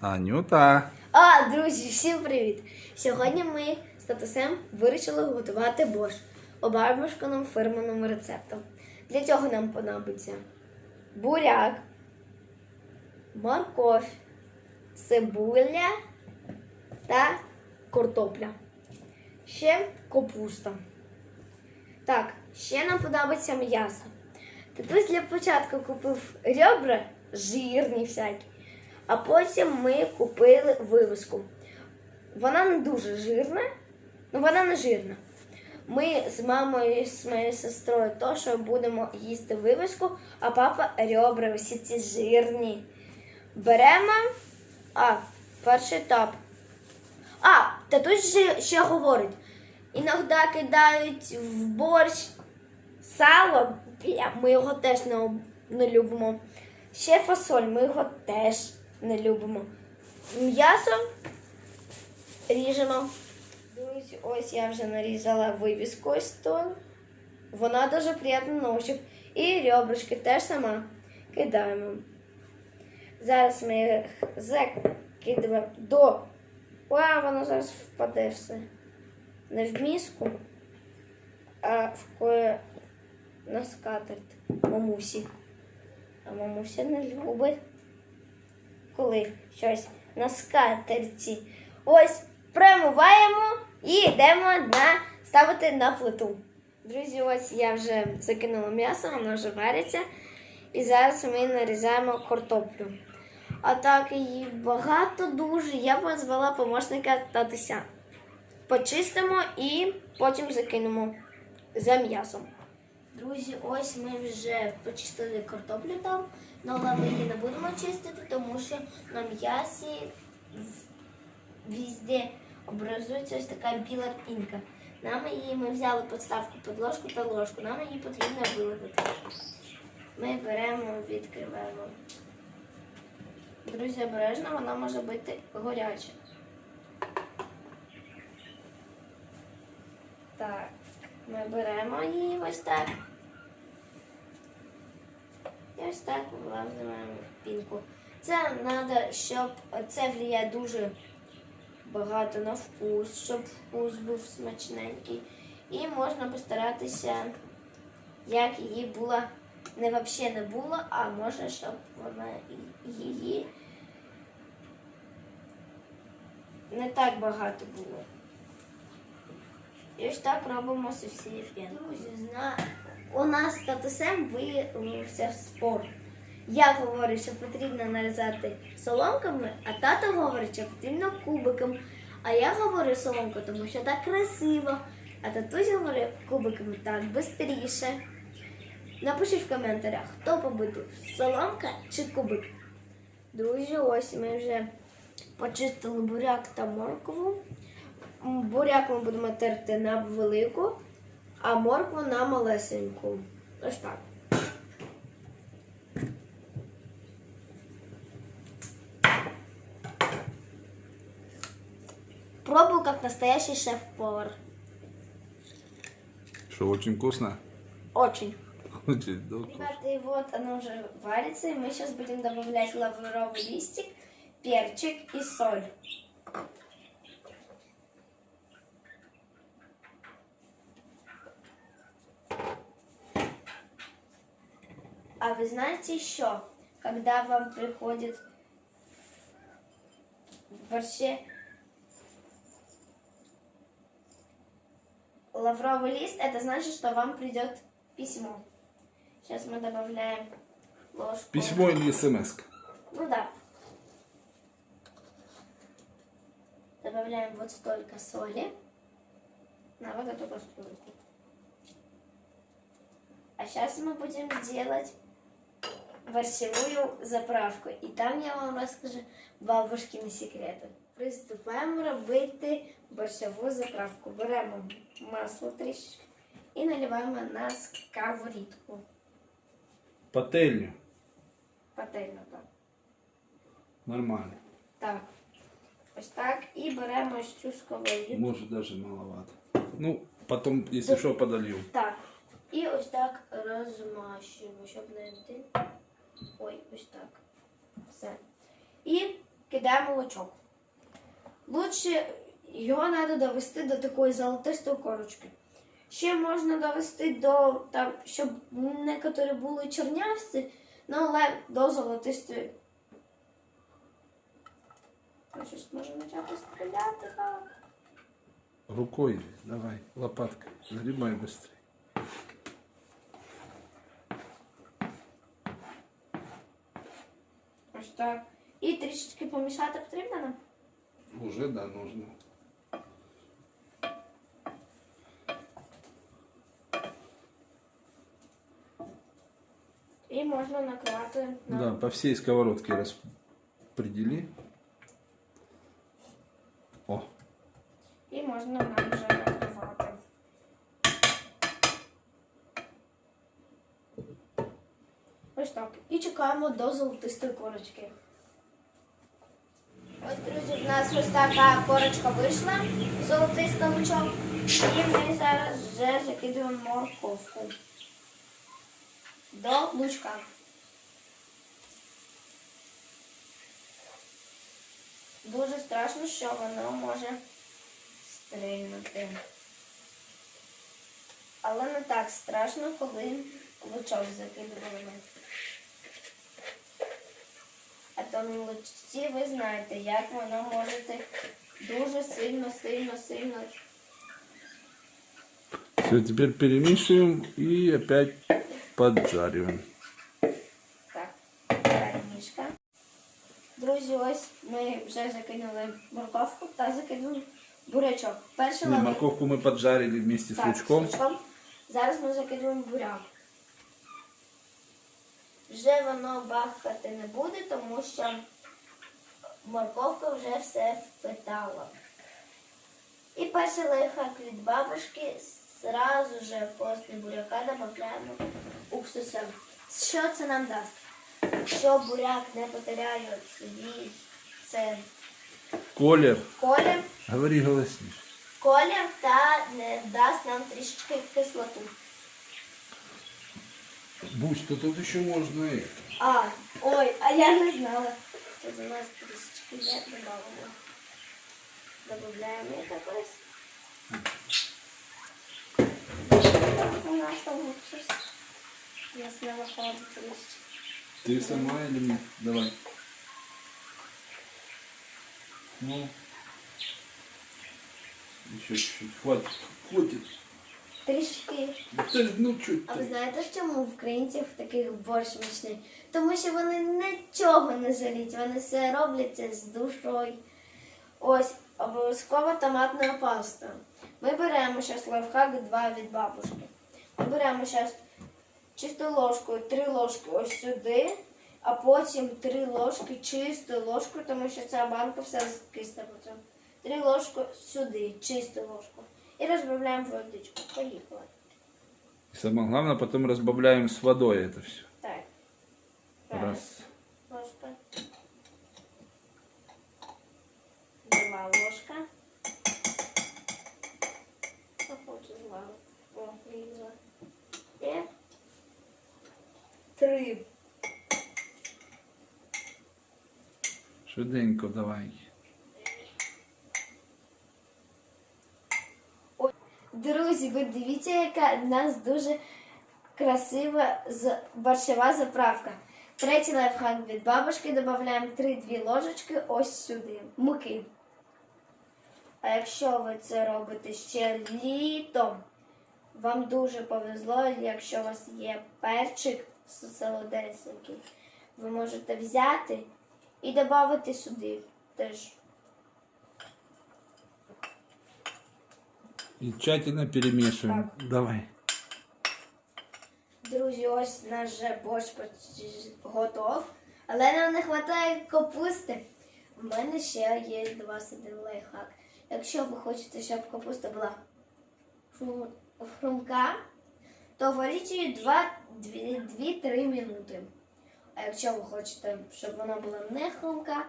Анюта. А, друзі, всім привіт! Сьогодні ми з татусем вирішили готувати борщ по бабушкиному фирменному рецепту. Для цього нам понадобиться буряк, морковь, цибуля та картопля. Ще капуста. Так, ще нам подобається м'ясо. Татусь для початку купив ребра жирні всякі. А потім ми купили вивіску. Вона не дуже жирна, ну вона не жирна. Ми з мамою і з моєю сестрою то, що будемо їсти вивіску, а папа ребра, всі ці жирні. Беремо. А, перший етап. А, татусь ще, ще говорить. Іноді кидають в борщ сало, ми його теж не, не любимо. Ще фасоль, ми його теж не любимо. М'ясо ріжемо. Друзі, ось я вже нарізала вивіску ось тут. Вона дуже приємна на ощупь. І ребрышки теж сама кидаємо. Зараз ми їх закидаємо до. Уа, воно зараз впаде все. Не в миску, а в кое на скатерть мамусі. А мамуся не любить, коли щось на скатерті. Ось промиваємо і йдемо на ставити на плиту. Друзі, ось я вже закинула м'ясо, воно вже вариться. І зараз ми нарізаємо картоплю. А так її багато дуже. Я позвала помощника татуся. Почистимо і потім закинемо за м'ясом. Друзі, ось ми вже почистили картоплю там, але ми її не будемо чистити, тому що на м'ясі в- везде образується ось така біла пінка. Нам її ми взяли підставку під ложку та ложку, нам її потрібно виливати. Ми беремо, відкриваємо. Друзі, обережно, вона може бути гаряча. Так, ми беремо її ось так. І ось так вилазимо пінку. Це треба, щоб це влияє дуже багато на вкус, щоб вкус був смачненький. І можна постаратися, як її було, не взагалі не було, а може, щоб вона її не так багато було. І ось так робимо з всієї п'яни. Друзі. У нас з татусем виявився спор. Я говорю, що потрібно нарізати соломками, а тато говорить, що потрібно кубиком. А я говорю соломку, тому що так красиво. А татусь говорить кубиками так швидше. Напишіть в коментарях, хто побитив, соломка чи кубик. Друзі, ось ми вже почистили буряк та моркву. Буряк ми будемо терти на велику, а моркву на малесеньку. Ось так. Пробую как настоящий шеф-повар. Что, очень вкусно? Очень. Очень, да. Ребята, и вот оно уже варится, и мы сейчас будем добавлять лавровый листик, перчик и соль. А вы знаете еще, когда вам приходит в борще лавровый лист, это значит, что вам придет письмо. Сейчас мы добавляем ложку. Письмо или смс? Ну да. Добавляем вот столько соли на вот эту кастрюльку. А сейчас мы будем делать борщевую заправку. І там я вам розкажу бабушкины секрети. Приступаємо робити борщову заправку. Беремо масло трішки і наливаємо на сковорідку. Пательню. Пательну так. Нормально. Так. Ось так. І беремо ось цю сковорідку. Может даже маловато. Ну, потом, если что, подолью. Так. І ось так розмащуємо, щоб не йти. Ой, ось так. Все. І кидаємо лучок. Лучше його треба довести до такої золотистої корочки. Ще можна довести до там, щоб некоторі були чорнявці, ну але до золотистої. Щось можемо почати стріляти. так. Рукой давай, лопаткой. Загребай быстрее. Ось так. І трішечки помішати потрібно нам. Уже да, нужно. І можна накривати на Да, по всей сковородке распредели. О, і можна нам вже Ось так. І чекаємо до золотистої корочки. Ось, друзі, в нас ось така корочка вийшла, золотиста лучок. І ми зараз вже закидуємо морковку до лучка. Дуже страшно, що воно може стрільнути. Але не так страшно, коли лучок закидуємо. А то на лучці ви знаєте, як воно може дуже сильно, сильно, сильно. все, теперь перемешиваем и опять поджариваем. Так. Друзі, ось ми вже закинули морковку та закинули бурячок. Перший Не, лавик. морковку мы поджарили вместе с Так, лучком. з лучком. Зараз ми закидуємо буряк. Вже воно бахкати не буде, тому що морковка вже все впитала. І перший лайфхак від бабушки зразу же після буряка додаємо уксуса. Що це нам дасть? Що буряк не потеряє свій це Колер, колір, говори голосніше. колір та не дасть нам трішечки кислоту. Будь, то тут еще можно это. А, ой, а я не знала. Тут у нас трішечки є добавлено. Добавляємо якось. У нас там уксус. Я снова ходу трішечки. Ты сама или мне? Давай. Ну. Еще чуть-чуть. Хватит. Хватит. Трішки. Да ты, ну чуть. А ви знаєте, чому в українців таких борщ смачний? Тому що вони нічого не жаліють, вони все роблять це з душою. Ось, обов'язково томатна паста. Ми беремо зараз лайфхак 2 від бабушки. Ми беремо зараз чистою ложкою, три ложки ось сюди, а потім три ложки чистою ложкою, тому що ця банка вся кисне потім. Три ложки сюди, чисту ложку. І розбавляємо водичку. Поїхали. Самое главное, потом разбавляем с водой это все. Так. Раз. Ложка. Два ложка. Що хочу звали? О, влізла. І три. Швиденько давай. Ви дивіться, яка в нас дуже красива борщова заправка. Третій лайфхак від бабушки додаємо 3-2 ложечки ось сюди. Муки. А якщо ви це робите ще літом, вам дуже повезло, якщо у вас є перчик солодесенький, ви можете взяти і додати сюди теж. И тщательно перемешиваем. Давай. Друзі, ось наш же борщ почти готов, але нам не вистачає капусти. У мене ще є для вас один лайфхак. Якщо ви хочете, щоб капуста була хрумка, то варіть її 2-3 минути. А якщо ви хочете, щоб вона була не хрумка,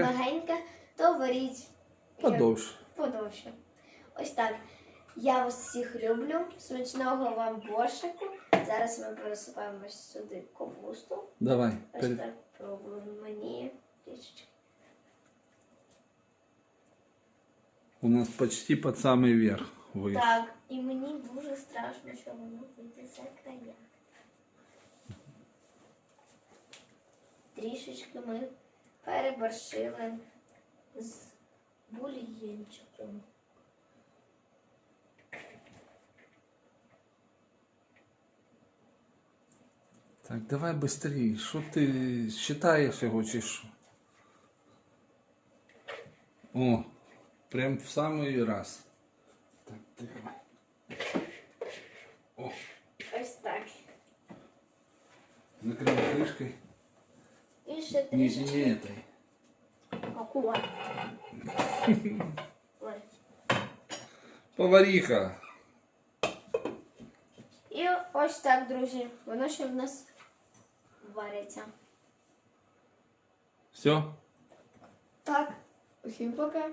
мягенька, то варіть як- подовше. Ось так. Я вас всіх люблю. Смачного вам борщику. Зараз ми пересипаємо сюди капусту. Давай. Ось пере- так пробуємо мені трішечки. У нас почти под самый верх вийшло. Так, і мені дуже страшно, що воно вийде за края. Трішечки ми переборщили з бульєнчиком. Так, давай быстрее. Що ти считаєш його чи що? О, прям в самий раз. Так, давай. О, Ось так. накрив кришкою. І ще Не, не этой. акуратно. Ой. Повариха. І ось так, друзі. Воно ще в нас вариться. Все? Так, усім пока.